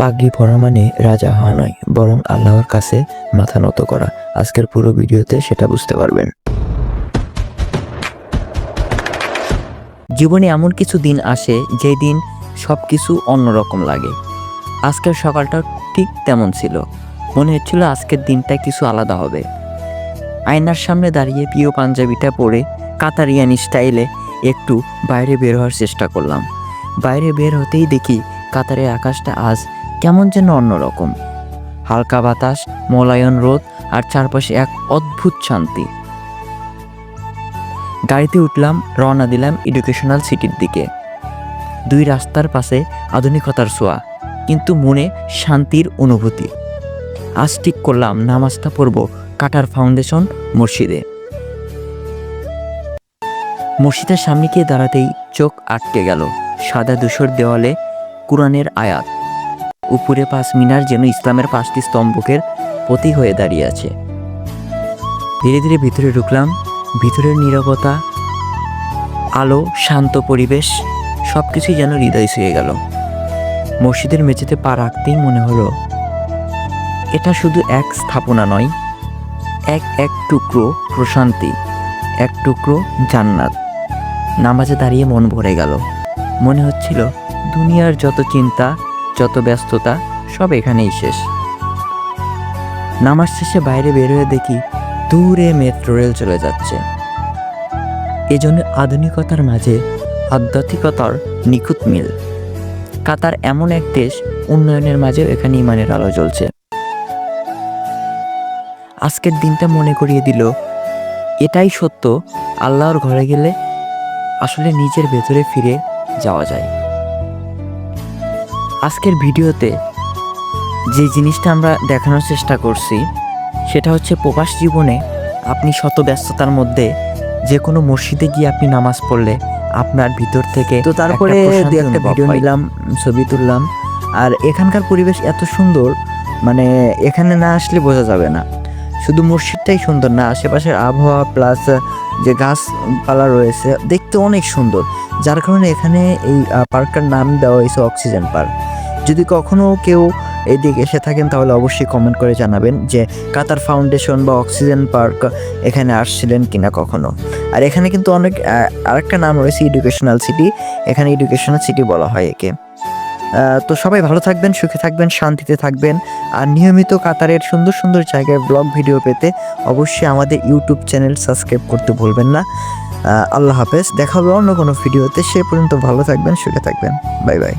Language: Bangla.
পাগড়ি পরা মানে রাজা হওয়া নয়, বরং আল্লাহর কাছে মাথা নত করা। আজকের পুরো ভিডিওতে সেটা বুঝতে পারবেন। জীবনে এমন কিছু দিন আসে যেই দিন সব কিছু অন্যরকম লাগে। আজকের সকালটা ঠিক তেমন ছিল। মনে হচ্ছিল আজকের দিনটা কিছু আলাদা হবে। আয়নার সামনে দাঁড়িয়ে প্রিয় পাঞ্জাবিটা পরে কাতারিয়ানি স্টাইলে একটু বাইরে বের হওয়ার চেষ্টা করলাম। বাইরে বের হতেই দেখি কাতারের আকাশটা আজ কেমন যেন অন্যরকম। হালকা বাতাস মোলায়ন রোদ আর চারপাশে এক অদ্ভুত শান্তি। গাড়িতে উঠলাম, রওনা দিলাম এডুকেশনাল সিটির দিকে। দুই রাস্তার পাশে আধুনিকতার ছোঁয়া, কিন্তু মনে শান্তির অনুভূতি। আজ ঠিক করলাম নামাজটা পড়ব কাটার ফাউন্ডেশন মসজিদে। মসজিদের সামনে গিয়ে দাঁড়াতেই চোখ আটকে গেল সাদা ধূসর দেওয়ালে কোরআনের আয়াত। উপরে পাঁচ মিনার যেন ইসলামের পাঁচটি স্তম্ভকের প্রতীক হয়ে দাঁড়িয়ে আছে। ধীরে ধীরে ভিতরে ঢুকলাম। ভিতরের নীরবতা, আলো, শান্ত পরিবেশ সব কিছুই যেন হৃদয় ছুঁয়ে গেল। মসজিদের মেঝেতে পা রাখতেই মনে হলো, এটা শুধু এক স্থাপনা নয়, এক এক টুকরো প্রশান্তি, এক টুকরো জান্নাত। নামাজে দাঁড়িয়ে মন ভরে গেল। মনে হচ্ছিল, দুনিয়ার যত চিন্তা যত ব্যস্ততা, সব এখানেই শেষ। নামাজ শেষে বাইরে বের হয়ে দেখি দূরে মেট্রো রেল চলে যাচ্ছে। এজন্য আধুনিকতার মাঝে আধ্যাত্মিকতার নিখুঁত মিল। কাতার এমন এক দেশ, উন্নয়নের মাঝেও এখানে ইমানের আলো জ্বলছে। আজকের দিনটা মনে করিয়ে দিল, এটাই সত্য, আল্লাহর ঘরে গেলে আসলে নিজের ভেতরে ফিরে যাওয়া যায়। আজকের ভিডিওতে যে জিনিসটা আমরা দেখানোর চেষ্টা করছি সেটা হচ্ছে প্রবাস জীবনে আপনি শত ব্যস্ততার মধ্যে যে কোনো মসজিদে গিয়ে আপনি নামাজ পড়লে আপনার ভিতর থেকে তো তারপরে একটা দু একটা ভিডিও নিলাম ছবি তুললাম। আর এখানকার পরিবেশ এত সুন্দর মানে এখানে না আসলে বোঝা যাবে না। শুধু মসজিদটাই সুন্দর না আশেপাশের আবহাওয়া প্লাস যে গাছপালা রয়েছে দেখতে অনেক সুন্দর। যার কারণে এখানে এই পার্কটার নাম দেওয়া হয়েছে অক্সিজেন পার্ক যদি কখনো কেউ এদিকে এসে থাকেন, তাহলে অবশ্যই কমেন্ট করে জানাবেন যে কাতার ফাউন্ডেশন বা অক্সিজেন পার্ক এখানে আসছিলেন কিনা কখনো। আর এখানে কিন্তু অনেক আরেকটা নাম রয়েছে এডুকেশনাল সিটি এখানে এডুকেশনাল সিটি বলা হয় একে। তো সবাই ভালো থাকবেন, সুখে থাকবেন, শান্তিতে থাকবেন। আর নিয়মিত কাতারের সুন্দর সুন্দর জায়গায় ব্লগ ভিডিও পেতে অবশ্যই আমাদের ইউটিউব চ্যানেল সাবস্ক্রাইব করতে ভুলবেন না। আল্লাহ হাফেজ। দেখা হবে অন্য কোনো ভিডিওতে সে পর্যন্ত ভালো থাকবেন, সুখে থাকবেন। Bye bye